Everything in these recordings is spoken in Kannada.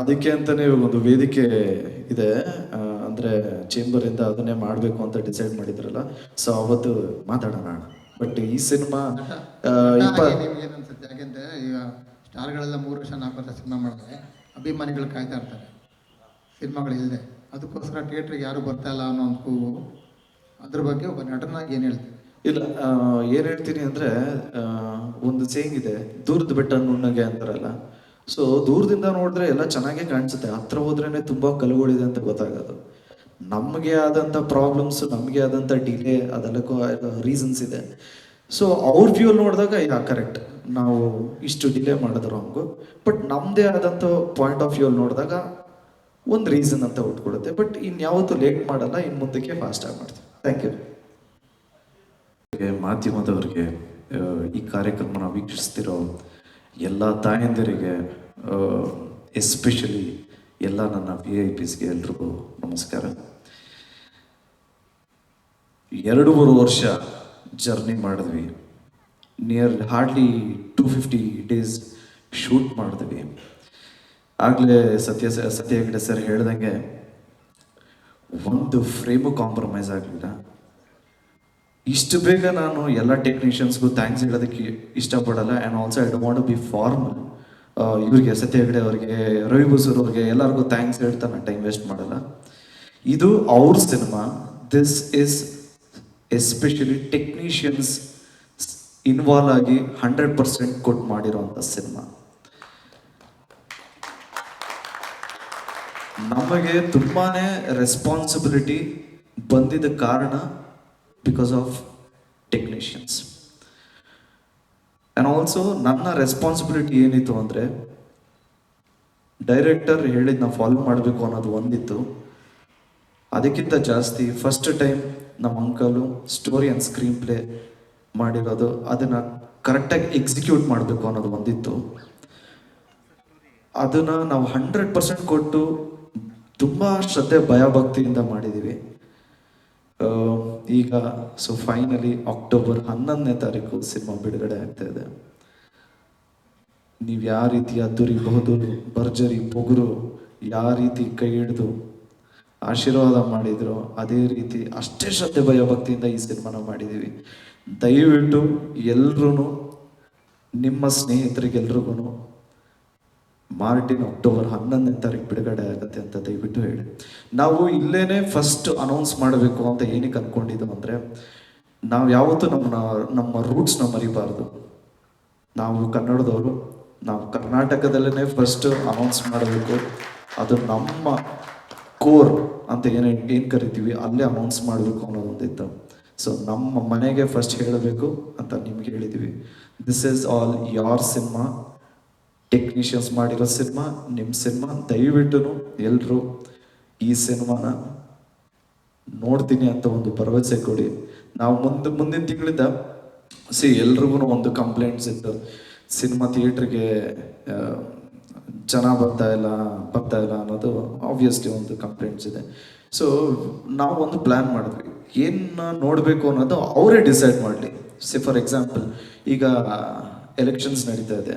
ಅದಕ್ಕೆ ಅಂತಾನೆ ಇವಾಗ ಒಂದು ವೇದಿಕೆ ಇದೆ. ಅಂದ್ರೆ ಚೇಂಬರ್ ಇಂದ ಅದನ್ನೇ ಮಾಡಬೇಕು ಅಂತ ಡಿಸೈಡ್ ಮಾಡಿದ್ರಲ್ಲ. ಸೊ ಅವತ್ತು ಮಾತಾಡೋಣ ಬಟ್ ಈ ಸಿನಿಮಾ ಇಪ್ಪ ಯಾಕೆಂದ್ರೆ ಈಗ ಸ್ಟಾರ್ಗಳೆಲ್ಲ ಮೂರು ವರ್ಷ ನಾಲ್ಕು ವರ್ಷ ಸಿನಿಮಾ ಮಾಡಿದ್ರೆ ಅಭಿಮಾನಿಗಳು ಕಾಯ್ತಾ ಇರ್ತಾರೆ. ಸಿನಿಮಾಗಳು ಇಲ್ಲದೆ ಅದಕ್ಕೋಸ್ಕರ ಥಿಯೇಟ್ರಿಗೆ ಯಾರು ಬರ್ತಾ ಇಲ್ಲ ಅನ್ನೋ ಒಂದು ಕೂಗು. ಅದ್ರ ಬಗ್ಗೆ ಒಬ್ಬ ನಟನಾಗಿ ಏನು ಹೇಳ್ತೀನಿ ಇಲ್ಲ ಏನ್ ಹೇಳ್ತೀನಿ ಅಂದ್ರೆ ಒಂದು ಸೇಂಗ್ ಇದೆ. ದೂರದ ಬೆಟ್ಟ ನುಣ್ಣಗೆ ಅಂತಾರಲ್ಲ. ಸೊ ದೂರದಿಂದ ನೋಡಿದ್ರೆ ಎಲ್ಲ ಚೆನ್ನಾಗೇ ಕಾಣಿಸುತ್ತೆ. ಹತ್ರ ಹೋದ್ರೇನೆ ತುಂಬಾ ಕಲುಗಳಿದೆ ಅಂತ ಗೊತ್ತಾಗೋದು. ನಮಗೆ ಆದಂಥ ಪ್ರಾಬ್ಲಮ್ಸ್ ನಮಗೆ ಆದಂಥ ಡಿಲೇ ಅದೆಲ್ಲಕ್ಕೂ ರೀಸನ್ಸ್ ಇದೆ. ಸೊ ಅವ್ರ ವ್ಯೂ ನೋಡಿದಾಗ, ಯಾ ಕರೆಕ್ಟ್ ನಾವು ಇಷ್ಟು ಡಿಲೇ ಮಾಡಿದ್ರು ರಾಂಗು ಬಟ್ ನಮ್ಮದೇ ಆದಂಥ ಪಾಯಿಂಟ್ ಆಫ್ ವ್ಯೂ ನೋಡಿದಾಗ, ಒಂದು ರೀಸನ್ ಅಂತ ಉಟ್ಕೊಡುತ್ತೆ ಬಟ್ ಇನ್ಯಾವತ್ತೂ ಲೇಟ್ ಮಾಡಲ್ಲ ಇನ್ನು ಮುಂದಕ್ಕೆ ಫಾಸ್ಟಾಗಿ ಮಾಡ್ತೀವಿ. ಥ್ಯಾಂಕ್ ಯು ಮಾಧ್ಯಮದವ್ರಿಗೆ ಈ ಕಾರ್ಯಕ್ರಮನ ವೀಕ್ಷಿಸ್ತಿರೋ ಎಲ್ಲ ತಾಯಂದಿರಿಗೆ ಎಸ್ಪೆಷಲಿ ಎಲ್ಲ ನನ್ನ ವಿ ಐ ಪಿಸ್ಗೆ ಎಲ್ರಿಗೂ ನಮಸ್ಕಾರ. ಎರಡೂವರೆ ವರ್ಷ ಜರ್ನಿ ಮಾಡಿದ್ವಿ. Near hardly two fifty days shoot ಮಾಡಿದ್ವಿ. ಆಗಲೇ ಸತ್ಯ ಸತ್ಯ ಹೆಗಡೆ ಸರ್ ಹೇಳ್ದಂಗೆ, ಒಂದು ಫ್ರೇಮು ಕಾಂಪ್ರಮೈಸ್ ಆಗಲಿಲ್ಲ. ಇಷ್ಟು ಬೇಗ ನಾನು ಎಲ್ಲ ಟೆಕ್ನಿಷಿಯನ್ಸ್ಗೂ ಥ್ಯಾಂಕ್ಸ್ ಹೇಳೋದಕ್ಕೆ ಇಷ್ಟಪಡಲ್ಲ. And also I don't be formal ಇವರಿಗೆ, ಸತ್ಯ ಹೆಗಡೆ ಅವರಿಗೆ, ರವಿ ಬಸೂರ್ ಅವ್ರಿಗೆ ಎಲ್ಲರಿಗೂ ಥ್ಯಾಂಕ್ಸ್ ಹೇಳ್ತಾ ನಾನು ಟೈಮ್ ವೇಸ್ಟ್ ಮಾಡಲ್ಲ. ಇದು ಅವ್ರ cinema this is especially technicians involve ಆಗಿ ಹಂಡ್ರೆಡ್ ಪರ್ಸೆಂಟ್ ಕೊಟ್ಟು ಮಾಡಿರೋಂಥ ಸಿನಿಮಾ ನಮಗೆ ತುಂಬಾ ರೆಸ್ಪಾನ್ಸಿಬಿಲಿಟಿ ಬಂದಿದ್ದ ಕಾರಣ because of technicians and also ನನ್ನ ರೆಸ್ಪಾನ್ಸಿಬಿಲಿಟಿ ಏನಿತ್ತು ಅಂದರೆ ಡೈರೆಕ್ಟರ್ ಹೇಳಿದ್ನ ಫಾಲೋ ಮಾಡಬೇಕು ಅನ್ನೋದು ಒಂದಿತ್ತು. ಅದಕ್ಕಿಂತ ಜಾಸ್ತಿ ಫಸ್ಟ್ ಟೈಮ್ ನಮ್ಮ uncle story and screenplay ಮಾಡಿರೋದು, ಅದನ್ನು ಕರೆಕ್ಟಾಗಿ ಎಕ್ಸಿಕ್ಯೂಟ್ ಮಾಡಬೇಕು ಅನ್ನೋದು ಒಂದಿತ್ತು. ಅದನ್ನು ನಾವು ಹಂಡ್ರೆಡ್ ಪರ್ಸೆಂಟ್ ಕೊಟ್ಟು ತುಂಬ ಶ್ರದ್ಧೆ ಭಯ ಭಕ್ತಿಯಿಂದ ಮಾಡಿದ್ದೀವಿ ಈಗ ಸೊ ಫೈನಲಿ ಅಕ್ಟೋಬರ್ ಹನ್ನೊಂದನೇ ತಾರೀಕು ಸಿನಿಮಾ ಬಿಡುಗಡೆ ಆಗ್ತಾ ಇದೆ. ನೀವು ಯಾವ ರೀತಿ ಅದ್ದುರಿಬಹುದು ಭರ್ಜರಿ, ಪೊಗರು, ಯಾವ ರೀತಿ ಕೈ ಹಿಡಿದು ಆಶೀರ್ವಾದ ಮಾಡಿದ್ರು, ಅದೇ ರೀತಿ ಅಷ್ಟೇ ಶ್ರದ್ಧೆ ಭಯ ಭಕ್ತಿಯಿಂದ ಈ ಸಿನಿಮಾನ ಮಾಡಿದ್ದೀವಿ ದಯವಿಟ್ಟು ಎಲ್ರೂ ನಿಮ್ಮ ಸ್ನೇಹಿತರಿಗೆಲ್ರಿಗೂ ಮಾರ್ಟಿನ್ ಅಕ್ಟೋಬರ್ ಹನ್ನೊಂದನೇ ತಾರೀಕು ಬಿಡುಗಡೆ ಆಗುತ್ತೆ ಅಂತ ದಯವಿಟ್ಟು ಹೇಳಿ. ನಾವು ಇಲ್ಲೇನೆ ಫಸ್ಟ್ ಅನೌನ್ಸ್ ಮಾಡಬೇಕು ಅಂತ ಏನಕ್ಕೆ ಅನ್ಕೊಂಡಿದ್ದು ಅಂದರೆ, ನಾವು ಯಾವತ್ತೂ ನಮ್ಮ ನಮ್ಮ ರೂಟ್ಸ್ನ ಮರಿಬಾರ್ದು. ನಾವು ಕನ್ನಡದವರು, ನಾವು ಕರ್ನಾಟಕದಲ್ಲೇ ಫಸ್ಟ್ ಅನೌನ್ಸ್ ಮಾಡಬೇಕು. ಅದು ನಮ್ಮ ಕೋರ್ ಅಂತ ಏನು ಏನು ಕರಿತೀವಿ, ಅಲ್ಲೇ ಅನೌನ್ಸ್ ಮಾಡಬೇಕು ಅನ್ನೋದು ಒಂದಿತ್ತು ಸೊ ನಮ್ಮ ಮನೆಗೆ ಫಸ್ಟ್ ಹೇಳಬೇಕು ಅಂತ ನಿಮ್ಗೆ ಹೇಳಿದ್ದೀವಿ this is all your cinema technicians ಮಾಡಿರೋ ಸಿನಿಮಾ ನಿಮ್ಮ ಸಿನಿಮಾ, ದಯವಿಟ್ಟು ಎಲ್ಲರೂ ಈ ಸಿನಿಮಾನ ನೋಡ್ತೀನಿ ಅಂತ ಒಂದು ಭರವಸೆ ಕೊಡಿ. ನಾವು ಮುಂದೆ, ಮುಂದಿನ ತಿಂಗಳಿಂದ, ಸಿ ಎಲ್ರಿಗೂ ಒಂದು ಕಂಪ್ಲೇಂಟ್ಸ್ ಇತ್ತು. ಸಿನಿಮಾ ಥಿಯೇಟ್ರಿಗೆ ಜನ ಬರ್ತಾ ಇಲ್ಲ ಬರ್ತಾ ಇಲ್ಲ ಅನ್ನೋದು ಆಬ್ವಿಯಸ್ಲಿ ಒಂದು ಕಂಪ್ಲೇಂಟ್ಸ್ ಇದೆ. ಸೊ ನಾವು ಒಂದು ಪ್ಲ್ಯಾನ್ ಮಾಡಿದ್ವಿ. ಏನು ನೋಡಬೇಕು ಅನ್ನೋದು ಅವರೇ ಡಿಸೈಡ್ ಮಾಡಲಿ. ಸಿ ಫಾರ್ ಎಕ್ಸಾಂಪಲ್ ಈಗ ಎಲೆಕ್ಷನ್ಸ್ ನಡೀತಾ ಇದೆ.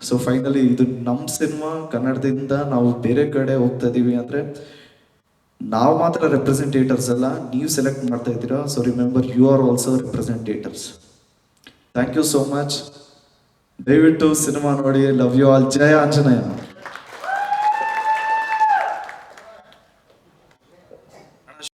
ಸೊ ಫೈನಲಿ ಇದು ನಮ್ಮ ಸಿನಿಮಾ ಕನ್ನಡದಿಂದ ನಾವು ಬೇರೆ ಕಡೆ ಹೋಗ್ತಾ ಇದೀವಿ ಅಂದರೆ ನಾವು ಮಾತ್ರ ರೆಪ್ರೆಸೆಂಟೇಟರ್ಸ್ ಅಲ್ಲ, ನೀವು ಸೆಲೆಕ್ಟ್ ಮಾಡ್ತಾ ಇದ್ದೀರಾ. So remember you are also representators thank you so much ದಯವಿಟ್ಟು ಸಿನಿಮಾ ನೋಡಿ. Love you all Jaya Anjaneya.